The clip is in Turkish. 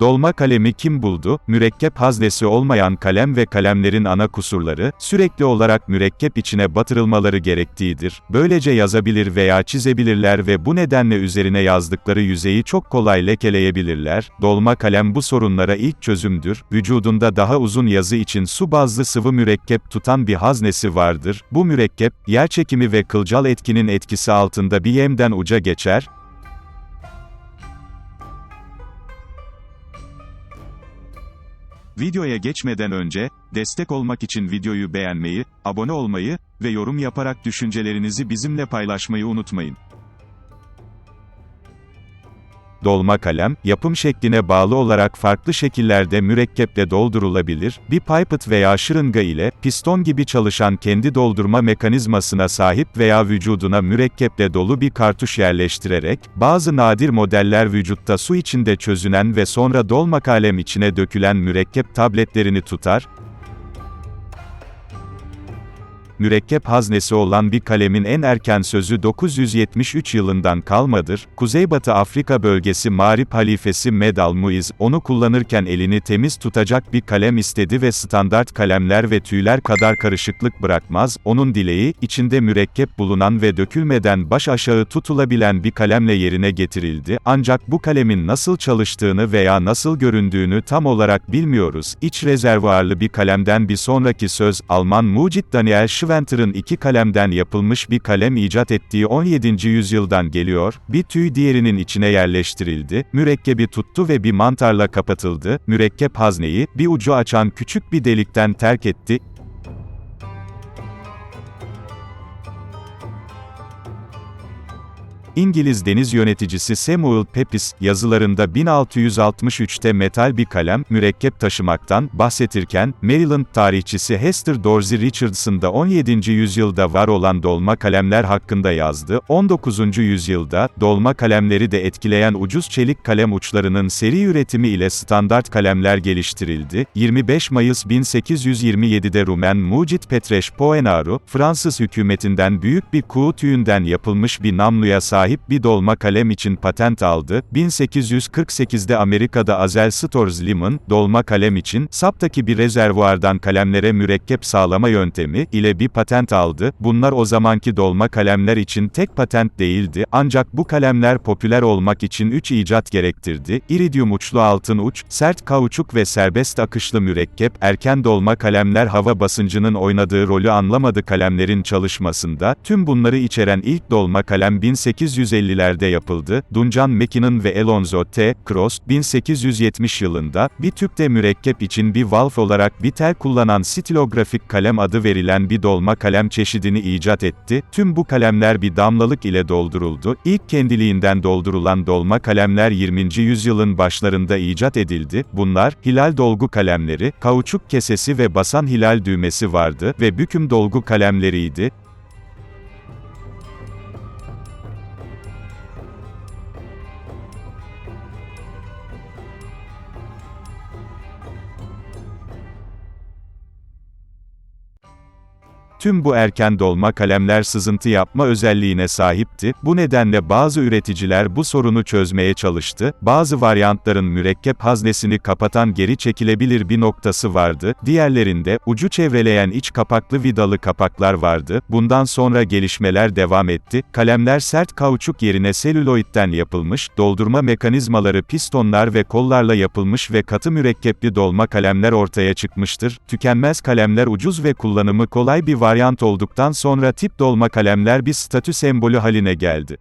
Dolma kalemi kim buldu? Mürekkep haznesi olmayan kalem ve kalemlerin ana kusurları, sürekli olarak mürekkep içine batırılmaları gerektiğidir. Böylece yazabilir veya çizebilirler ve bu nedenle üzerine yazdıkları yüzeyi çok kolay lekeleyebilirler. Dolma kalem bu sorunlara ilk çözümdür. Vücudunda daha uzun yazı için su bazlı sıvı mürekkep tutan bir haznesi vardır. Bu mürekkep, yerçekimi ve kılcal etkinin etkisi altında bir yemden uca geçer, Videoya geçmeden önce, destek olmak için videoyu beğenmeyi, abone olmayı ve yorum yaparak düşüncelerinizi bizimle paylaşmayı unutmayın. Dolma kalem, yapım şekline bağlı olarak farklı şekillerde mürekkeple doldurulabilir, bir pipet veya şırınga ile, piston gibi çalışan kendi doldurma mekanizmasına sahip veya vücuduna mürekkeple dolu bir kartuş yerleştirerek, bazı nadir modeller vücutta su içinde çözünen ve sonra dolma kalem içine dökülen mürekkep tabletlerini tutar, mürekkep haznesi olan bir kalemin en erken sözü 973 yılından kalmadır. Kuzeybatı Afrika bölgesi Mağrip halifesi Medal Muiz, onu kullanırken elini temiz tutacak bir kalem istedi ve standart kalemler ve tüyler kadar karışıklık bırakmaz, onun dileği, içinde mürekkep bulunan ve dökülmeden baş aşağı tutulabilen bir kalemle yerine getirildi, ancak bu kalemin nasıl çalıştığını veya nasıl göründüğünü tam olarak bilmiyoruz. İç rezervuarlı bir kalemden bir sonraki söz, Alman mucit Daniel Schwab Inventor'ın iki kalemden yapılmış bir kalem icat ettiği 17. yüzyıldan geliyor, bir tüy diğerinin içine yerleştirildi, mürekkebi tuttu ve bir mantarla kapatıldı, mürekkep hazneyi, bir ucu açan küçük bir delikten terk etti, İngiliz deniz yöneticisi Samuel Pepys, yazılarında 1663'te metal bir kalem, mürekkep taşımaktan bahsetirken, Maryland tarihçisi Hester Dorsey Richardson da 17. yüzyılda var olan dolma kalemler hakkında yazdı. 19. yüzyılda, dolma kalemleri de etkileyen ucuz çelik kalem uçlarının seri üretimi ile standart kalemler geliştirildi. 25 Mayıs 1827'de Rumen mucit Petreş Poenaru, Fransız hükümetinden büyük bir kuğu tüyünden yapılmış bir namluya sahip sahip bir dolma kalem için patent aldı. 1848'de Amerika'da Azel Stores Limon, dolma kalem için, saptaki bir rezervuardan kalemlere mürekkep sağlama yöntemi ile bir patent aldı. Bunlar o zamanki dolma kalemler için tek patent değildi, ancak bu kalemler popüler olmak için 3 icat gerektirdi. İridium uçlu altın uç, sert kauçuk ve serbest akışlı mürekkep, erken dolma kalemler hava basıncının oynadığı rolü anlamadı kalemlerin çalışmasında, tüm bunları içeren ilk dolma kalem 1800 1850'lerde yapıldı. Duncan Mackinnon ve Alonzo T. Cross, 1870 yılında, bir tüpte mürekkep için bir valf olarak bir tel kullanan stilografik kalem adı verilen bir dolma kalem çeşidini icat etti. Tüm bu kalemler bir damlalık ile dolduruldu. İlk kendiliğinden doldurulan dolma kalemler 20. yüzyılın başlarında icat edildi. Bunlar, hilal dolgu kalemleri, kauçuk kesesi ve basan hilal düğmesi vardı ve büküm dolgu kalemleriydi. Tüm bu erken dolma kalemler sızıntı yapma özelliğine sahipti. Bu nedenle bazı üreticiler bu sorunu çözmeye çalıştı. Bazı varyantların mürekkep haznesini kapatan geri çekilebilir bir noktası vardı. Diğerlerinde ucu çevreleyen iç kapaklı vidalı kapaklar vardı. Bundan sonra gelişmeler devam etti. Kalemler sert kauçuk yerine selüloidten yapılmış, doldurma mekanizmaları pistonlar ve kollarla yapılmış ve katı mürekkepli dolma kalemler ortaya çıkmıştır. Tükenmez kalemler ucuz ve kullanımı kolay bir varyant olduktan sonra tip dolma kalemler bir statü sembolü haline geldi.